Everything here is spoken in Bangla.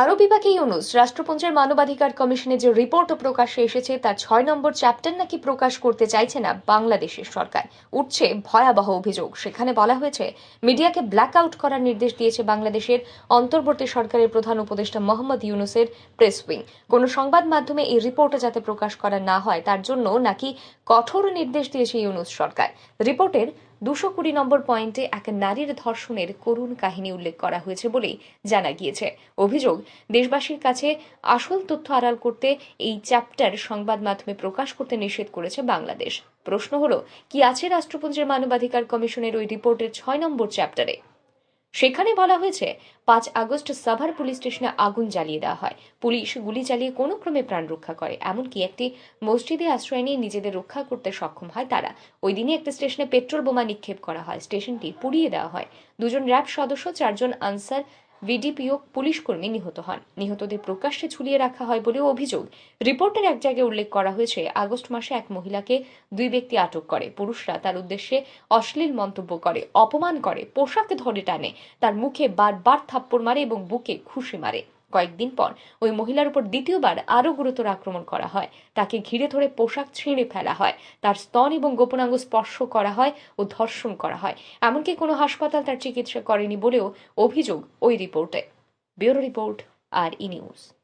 আরও বিপাকে ইউনুস রাষ্ট্রপুঞ্জের মানবাধিকার কমিশনে যে রিপোর্ট প্রকাশ্যে এসেছে, তার ছয় নম্বর চ্যাপ্টার নাকি প্রকাশ করতে চাইছে না বাংলাদেশের সরকার। উঠছে ভয়াবহ অভিযোগ। সেখানে বলা হয়েছে, মিডিয়াকে ব্ল্যাক আউট করার নির্দেশ দিয়েছে বাংলাদেশের অন্তর্বর্তী সরকারের প্রধান উপদেষ্টা মোহাম্মদ ইউনুসের প্রেস উইং কোনো সংবাদ মাধ্যমে এই রিপোর্ট যাতে প্রকাশ করা না হয়, তার জন্য নাকি কঠোর নির্দেশ দিয়েছে ইউনুস সরকার। রিপোর্টের দুশো কুড়ি নম্বর পয়েন্টে এক নারীর ধর্ষণের করুণ কাহিনী উল্লেখ করা হয়েছে বলেই জানা গিয়েছে। অভিযোগ, দেশবাসীর কাছে আসল তথ্য আড়াল করতে এই চ্যাপ্টার সংবাদ মাধ্যমে প্রকাশ করতে নিষেধ করেছে বাংলাদেশ। প্রশ্ন হলো, কি আছে রাষ্ট্রপুঞ্জের মানবাধিকার কমিশনের ওই রিপোর্টের ছয় নম্বর চ্যাপ্টারে? সেখানে বলা হয়েছে, পাঁচ আগস্ট সাভার পুলিশ স্টেশনে আগুন জ্বালিয়ে দেওয়া হয়। পুলিশ গুলি চালিয়ে কোনো ক্রমে প্রাণ রক্ষা করে, এমনকি একটি মসজিদে আশ্রয় নিয়ে নিজেদের রক্ষা করতে সক্ষম হয় তারা। ওই দিনই একটি স্টেশনে পেট্রোল বোমা নিক্ষেপ করা হয়, স্টেশনটি পুড়িয়ে দেওয়া হয়। দুজন র্যাব সদস্য, চারজন আনসার ভিডিপিও পুলিশকর্মী নিহত হন। নিহতদের প্রকাশ্যে ঝুলিয়ে রাখা হয় বলেও অভিযোগ। রিপোর্টের এক জায়গায় উল্লেখ করা হয়েছে, আগস্ট মাসে এক মহিলাকে দুই ব্যক্তি আটক করে। পুরুষরা তার উদ্দেশ্যে অশ্লীল মন্তব্য করে, অপমান করে, পোশাক ধরে টানে। তার মুখে বারবার থাপ্পড় মারে এবং বুকে খুশি মারে। কয়েকদিন পর ওই মহিলার উপর দ্বিতীয়বার আরও গুরুতর আক্রমণ করা হয়। তাকে ঘিরে ধরে পোশাক ছিঁড়ে ফেলা হয়। তার স্তন এবং গোপনাঙ্গ স্পর্শ করা হয় ও ধর্ষণ করা হয়। এমনকি কোনো হাসপাতাল তার চিকিৎসা করেনি বলেও অভিযোগ ওই রিপোর্টে। Bureau report, R E news.